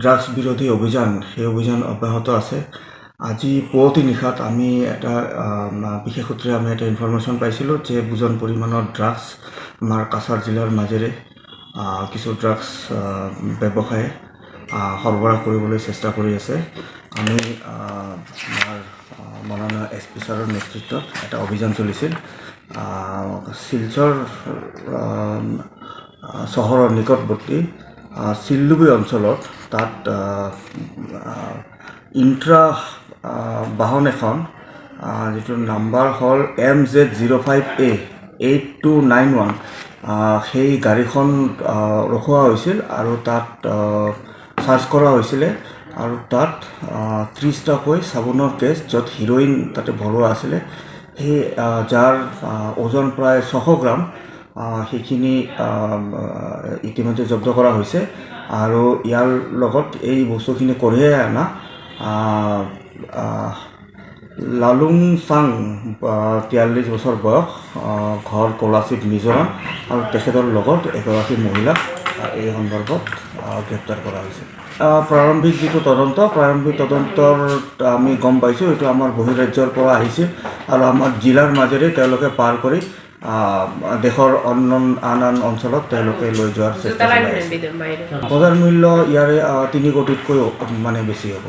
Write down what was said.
Drugs বিৰোধী অভিযান, সেই অভিযান অব্যাহত আছে। আজি পুৱতি নিশাত আমি এটা বিশেষ সূত্ৰে আমি এটা ইনফৰমেশ্যন পাইছিলোঁ যে বুজন পৰিমাণৰ ড্ৰাগছ আমাৰ কাছাৰ জিলাৰ মাজেৰে কিছু ড্ৰাগছ ব্যৱসায়ে সৰবৰাহ কৰিবলৈ চেষ্টা কৰি আছে। আমি আমাৰ মাননীয় এছ পি ছাৰৰ নেতৃত্বত এটা অভিযান চলিছিল। শিলচৰ চহৰৰ নিকটৱৰ্তী চিল্লুবি অঞ্চলত তাত ইণ্ট্ৰা বাহন এখন যিটো নাম্বাৰ হ'ল M Z zero' five A eight two nine one. সেই গাড়ীখন ৰখোৱা হৈছিল আৰু তাত আ, চাৰ্চ কৰা হৈছিলে আৰু তাত ত্ৰিছটাকৈ চাবোনৰ কেছ য'ত হিৰ'ইন তাতে ভৰোৱা আছিলে। সেই যাৰ ওজন প্ৰায় ছশ গ্ৰাম সেইখিনি ইতিমধ্যে জব্দ কৰা হৈছে। আৰু ইয়াৰ লগত এই বস্তুখিনি কঢ়িয়াই অনা লালুং চাং তিয়াল্লিছ বছৰ বয়স ঘৰ কলাচিত মিজোৰাম। আৰু তেখেতৰ লগত এগৰাকী মহিলাক এই সন্দৰ্ভত গ্ৰেপ্তাৰ কৰা হৈছে। প্ৰাৰম্ভিক যিটো তদন্ত, প্ৰাৰম্ভিক তদন্তৰ আমি গম পাইছোঁ, এইটো আমাৰ বহিৰাজ্যৰ পৰা আহিছিল আৰু আমাৰ জিলাৰ মাজেৰে তেওঁলোকে পাৰ কৰি দেশৰ অন্য আন আন অঞ্চলত তেওঁলোকে লৈ যোৱাৰ চেষ্টা চলাই আছে। বজাৰ মূল্য ইয়াৰে তিনি কোটিতকৈ মানে বেছি হ'ব।